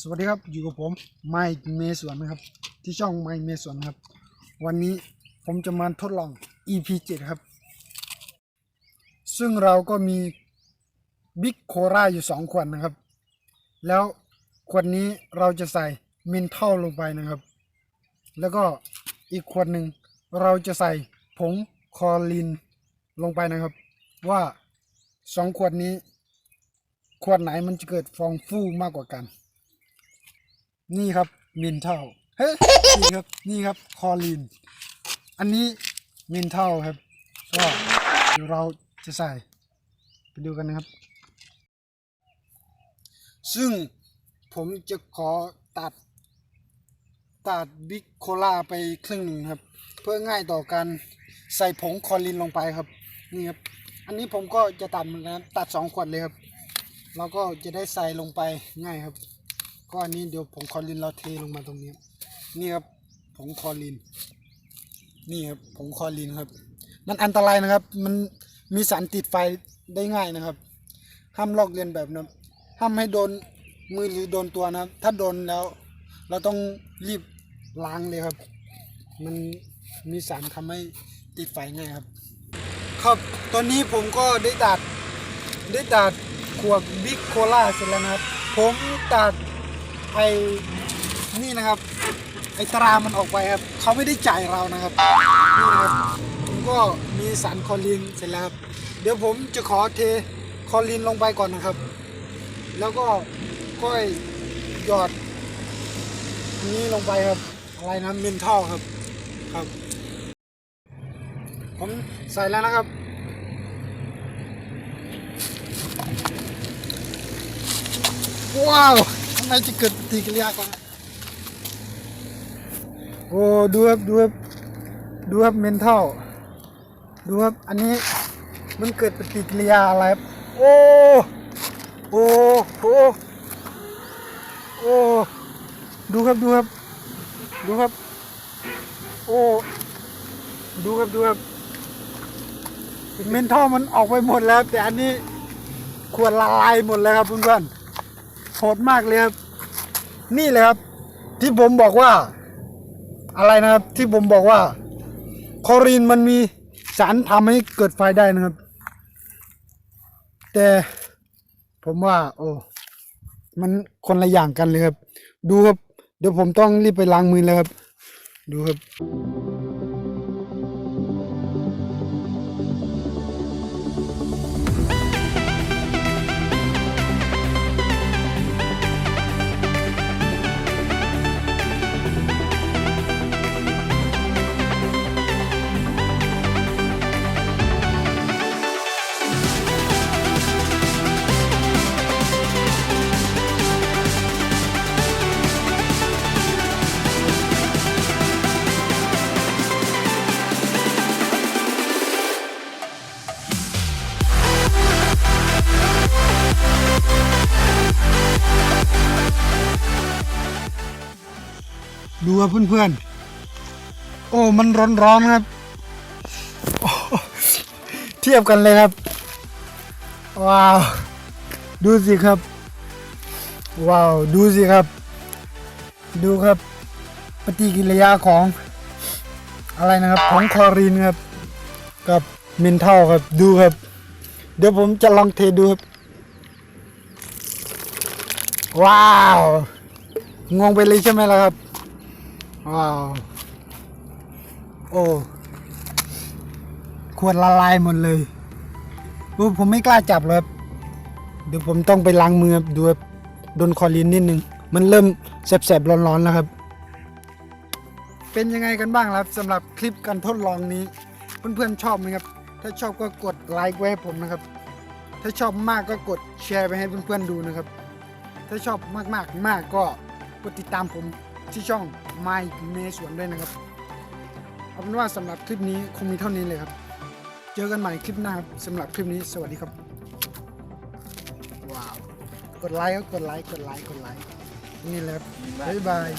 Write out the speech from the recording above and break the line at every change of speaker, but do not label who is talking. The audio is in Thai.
สวัสดีครับอยู่กับผมไมค์เมสวนนะครับ ที่ช่องไมค์เมสวนครับ วันนี้ผมจะมาทดลอง EP 7ครับ ซึ่งเราก็มีบิ๊กโคราอยู่สองขวดนะครับ แล้วขวดนี้เราจะใส่มินเทลลงไปนะครับ แล้วก็อีกขวดหนึ่งเราจะใส่ผงคอลินลงไปนะครับ ว่าสองขวดนี้ ขวดไหนมันจะเกิดฟองฟูมากกว่ากัน นี่ครับมินเทลเฮ้ยนี่ครับนี่ครับคอลินอันนี้มินเทลครับ ก็เดี๋ยวเราจะใส่ ไปดูกันนะครับ ซึ่งผมจะขอตัดตัดบิ๊กโคลาไปครึ่งหนึ่งครับ เพื่อง่ายต่อการใส่ผงคอลินลงไปครับนี่ครับอันนี้ผมก็จะตัดเหมือนกันตัดสองขวดเลยครับ เราก็จะได้ใส่ลงไปง่ายครับ ก็อันนี้เดี๋ยวผงคอลินเราเทลงมาตรงนี้ นี่ครับผงคอลิน นี่ครับผงคอลินครับ มันอันตรายนะครับ มันมีสารติดไฟได้ง่ายนะครับ ห้ามลอกเลียนแบบนะห้ามให้โดนมือหรือโดนตัวนะครับ ถ้าโดนแล้ว เราต้องรีบล้างเลยครับ มันมีสารทำให้ติดไฟง่ายครับ ครับตอนนี้ผมก็ได้ตัดได้ตัดขวดบิ๊กโคลาเสร็จแล้วนะครับ ผมตัด ไอ้นี่นะครับ ไอ้ตรามันออกไปครับเขาไม่ได้จ่ายเรานะครับนี่นะครับผมก็มีสารคอลินเสร็จแล้วครับเดี๋ยวผมจะขอเทคอลินลงไปก่อนนะครับ แล้วก็ค่อยหยอดนนี้ลงไปครับ อะไรนะเมนทัลครับครับ ผมใส่แล้วนะครับว้าว ทำไมจะเกิดปฏิกิริยาก่อนโอ้ดูครับดูครับดูครับเมนเทลดูครับอันนี้มันเกิดปฏิกิริยาอะไรครับโอ้โอ้โอ้โอ้ดูครับดูครับดูครับโอ้ดูครับดูครับเมนทัลมันออกไปหมดแล้ว แต่อันนี้ขวดละลายหมดเลยครับเพื่อนๆ โหดมากเลยครับ นี่เลยครับ ที่ผมบอกว่า อะไรนะครับ ที่ผมบอกว่า คอรีนมันมีสารทำให้เกิดไฟได้นะครับ แต่ผมว่า โอ้มันคนละอย่างกันเลยครับ ดูครับ เดี๋ยวผมต้องรีบไปล้างมือแล้วครับ ดูครับ ดูครับเพื่อนๆ โอ้มันร้อนๆครับ เทียบกันเลยครับ ว้าว ดูสิครับ ว้าว ดูสิครับ ดูครับ ปฏิกิริยาของ อะไรนะครับ ของคลอรีนครับ กับมินเทลครับ ดูครับ เดี๋ยวผมจะลองเทดูครับ ว้าว งงไปเลยใช่ไหมล่ะครับ ว้าว โอ้ ขวดละลายหมดเลยโอ้ผมไม่กล้าจับเลยเดี๋ยวผมต้องไปล้างมือดูโดนคอลินนิดนึง มันเริ่มแสบๆร้อนๆแล้วครับ เป็นยังไงกันบ้างครับสำหรับคลิปการทดลองนี้ เพื่อนๆชอบไหมครับ ถ้าชอบก็กดไลค์ไว้ให้ผมนะครับ ถ้าชอบมากก็กดแชร์ไปให้เพื่อนๆดูนะครับ ถ้าชอบมากๆมากก็กดติดตามผม ที่ช่อง My เมสวนด้วยนะครับ เอาเป็นว่าสำหรับคลิปนี้คงมีเท่านี้เลยครับ เจอกันใหม่คลิปหน้าครับสำหรับคลิปนี้สวัสดีครับ ว้าว กดไลค์ครับกดไลค์กดไลค์กดไลค์นี่แหละครับบ๊ายบาย